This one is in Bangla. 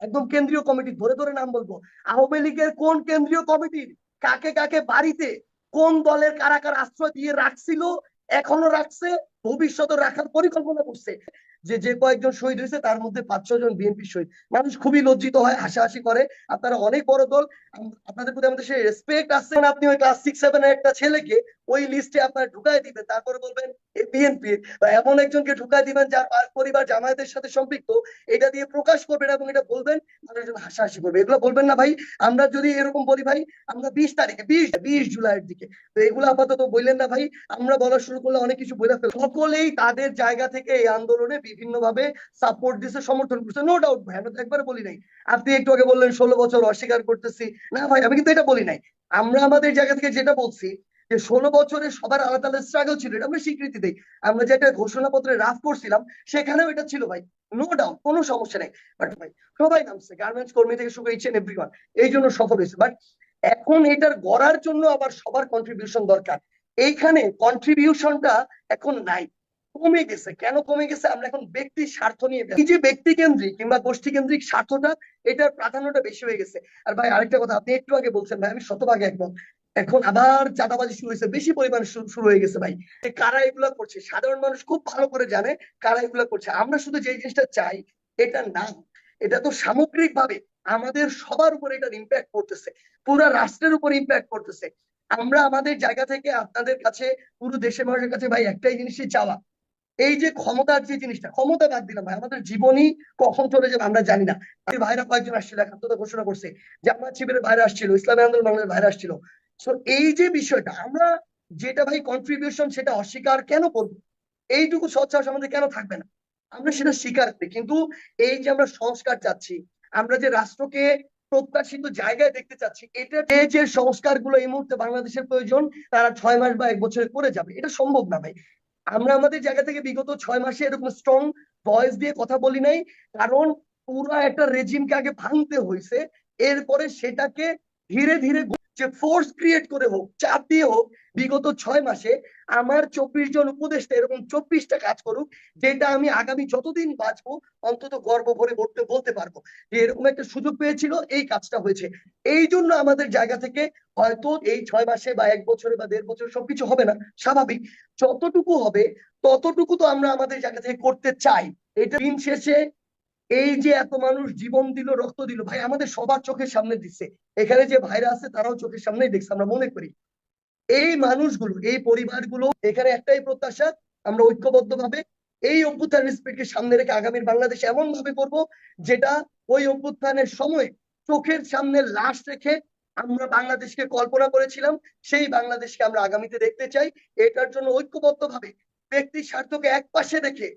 একদম কেন্দ্রীয় কমিটি, ধরে ধরে নাম বলব। আওয়ামী লীগের কোন কেন্দ্রীয় কমিটির কাকে কাকে বাড়িতে, কোন দলের কারা কারা আশ্রয় দিয়ে রাখছিল, এখনও রাখছে, ভবিষ্যতে রাখার পরিকল্পনা করছে। যে যে কয়েকজন শহীদ হয়েছে, তার মধ্যে পাঁচ জন বিএনপি শহীদ। মানুষ খুবই লজ্জিত হয়, হাসাহাসি করে। আপনারা অনেক বড় দল আপনাদের প্রতি আমাদের সেই রেসপেক্ট না, আপনি ওই ক্লাস সিক্স সেভেন এর একটা ছেলেকে ওই লিস্টে আপনার ঢুকাই দিবেন, তারপরে বলবেন এ বিএনপি বা এমন একজনকে ঢুকাই দিবেন যার পরিবার জামায়াতের সাথে সম্পৃক্ত, এটা দিয়ে প্রকাশ করবেন এবং এটা বলবেন মানুষজন হাসাহাসি করবে। এগুলো বলবেন না ভাই, আমরা যদি এরকম বলি ভাই, আমরা বিশ তারিখে, বিশ বিশ জুলাইয়ের দিকে, তো এগুলো আপাতত বললেন না ভাই, আমরা বলা শুরু করলে অনেক কিছু বলে ফেল সকলেই তাদের জায়গা থেকে এই আন্দোলনে বিভিন্ন ভাবে সাপোর্ট দিছে সমর্থন করছে নো ডাউট ভাই, আমরা তো একবার বলি নাই। আপনি একটু আগে বললেন, ষোলো বছর অস্বীকার করতেছি। না ভাই, আমি কিন্তু এটা বলি নাই। আমরা আমাদের জায়গা থেকে যেটা বলছি যে ষোলো বছরে সবার আলাদা আলাদা স্ট্রাগল ছিল, এটা আমরা স্বীকৃতি দিই। আমরা যে যেটা ঘোষণাপত্রে রাফ করছিলাম, সেখানেও এটা ছিল ভাই। নো ডাউট কোনো সমস্যা নেই। বাট ভাই, সবাই নামছে গার্মেন্টস কর্মী থেকে শুরু ইচ এভরিওয়ান এই জন্য সফল হয়েছে। বাট এখন এটার গড়ার জন্য আবার সবার কন্ট্রিবিউশন দরকার। এইখানে কন্ট্রিবিউশনটা এখন নাই। কমে গেছে। কেন কমে গেছে? আমরা এখন ব্যক্তির স্বার্থ নিয়ে এই যে ব্যক্তি কেন্দ্রিক কিংবা গোষ্ঠী কেন্দ্রিক স্বার্থটা, এটার প্রাধান্যটা বেশি হয়ে গেছে। আর ভাই, আরেকটা কথা, আপনি একটু আগে বলছেন ভাই, আমি শতভাগে একমত। এখন আবার চাঁদাবাজি শুরু হয়েছে। বেশি পরিমাণে শুরু হয়ে গেছে ভাই। কারা এগুলা করছে, সাধারণ মানুষ খুব ভালো করে জানে কারা এগুলা করছে। আমরা শুধু যে জিনিসটা চাই, এটা না। এটা তো সামগ্রিক ভাবে আমাদের সবার উপর এটার ইম্প্যাক্ট করতেছে পুরো রাষ্ট্রের উপর ইম্প্যাক্ট করতেছে আমরা আমাদের জায়গা থেকে আপনাদের কাছে, পুরো দেশের মানুষের কাছে ভাই একটাই জিনিসই চাওয়া। এই যে ক্ষমতার যে জিনিসটা, ক্ষমতা বাদ দিলাম ভাই। আমাদের জীবনই কখন চলে যাবে আমরা জানি না। ভাইরা কয়েকজন আসছিল একাত্মতা ঘোষণা করছে। জামাত শিবিরের বাইরে আসছিল, ইসলামী আন্দোলন বাংলাদেশ বাইরে আসছিল। সো এই যে বিষয়টা, আমরা যেটা ভাই কন্ট্রিবিউশন সেটা অস্বীকার কেন করব? এইটুকু সৎসাহস আমাদের কেন থাকবে না? আমরা সেটা স্বীকার করি, কিন্তু এই যে আমরা সংস্কার চাচ্ছি, আমরা যে রাষ্ট্রকে প্রত্যাশিত জায়গায় দেখতে চাচ্ছি, এটা যে সংস্কারগুলো এই মুহূর্তে বাংলাদেশের প্রয়োজন, তারা ছয় মাস বা এক বছরে করে যাবে। এটা সম্ভব না ভাই। আমরা আমাদের জায়গা থেকে বিগত ছয় মাসে এরকম স্ট্রং ভয়েস দিয়ে কথা বলি নাই, কারণ পুরো একটা রেজিমকে আগে ভাঙতে হয়েছে এরপরে সেটাকে ধীরে ধীরে যে ফোর্স ক্রিয়েট করে হোক, চাপ দিয়ে হোক, বিগত ছয় মাসে আমার চব্বিশ জন উপদেষ্টা এরকম চব্বিশটা কাজ করুক, যেটা আমি আগামী যতদিন বাঁচবো, অন্তত গর্ব ভরে করতে বলতে পারব যে এরকম একটা সুযোগ পেয়েছিল, এই কাজটা হয়েছে। এই জন্য আমাদের জায়গা থেকে হয়তো এই ছয় মাসে বা এক বছরে বা দেড় বছরে সবকিছু হবে না, স্বাভাবিক। যতটুকু হবে, ততটুকু তো আমরা আমাদের জায়গা থেকে করতে চাই। এটা দিন শেষে এই যে এত মানুষ জীবন দিল, রক্ত দিল, ভাই, আমাদের সবার চোখের সামনে দিচ্ছে। এখানে যে ভাইরা আছে, তারাও চোখের সামনেই দেখছে, আমরা মনে করি। এই মানুষগুলো, এই পরিবারগুলো, এখানে একটাই প্রত্যাশা, আমরা ঐক্যবদ্ধ ভাবে এই অভ্যুত্থান কে সামনে রেখে আগামীর বাংলাদেশ এমন ভাবে করব, যেটা ওই অভ্যুত্থানের সময় চোখের সামনে লাশ রেখে আমরা বাংলাদেশকে কল্পনা করেছিলাম, সেই বাংলাদেশকে আমরা আগামীতে দেখতে চাই। এটার জন্য ঐক্যবদ্ধ ভাবে ব্যক্তির স্বার্থকে এক পাশে রেখে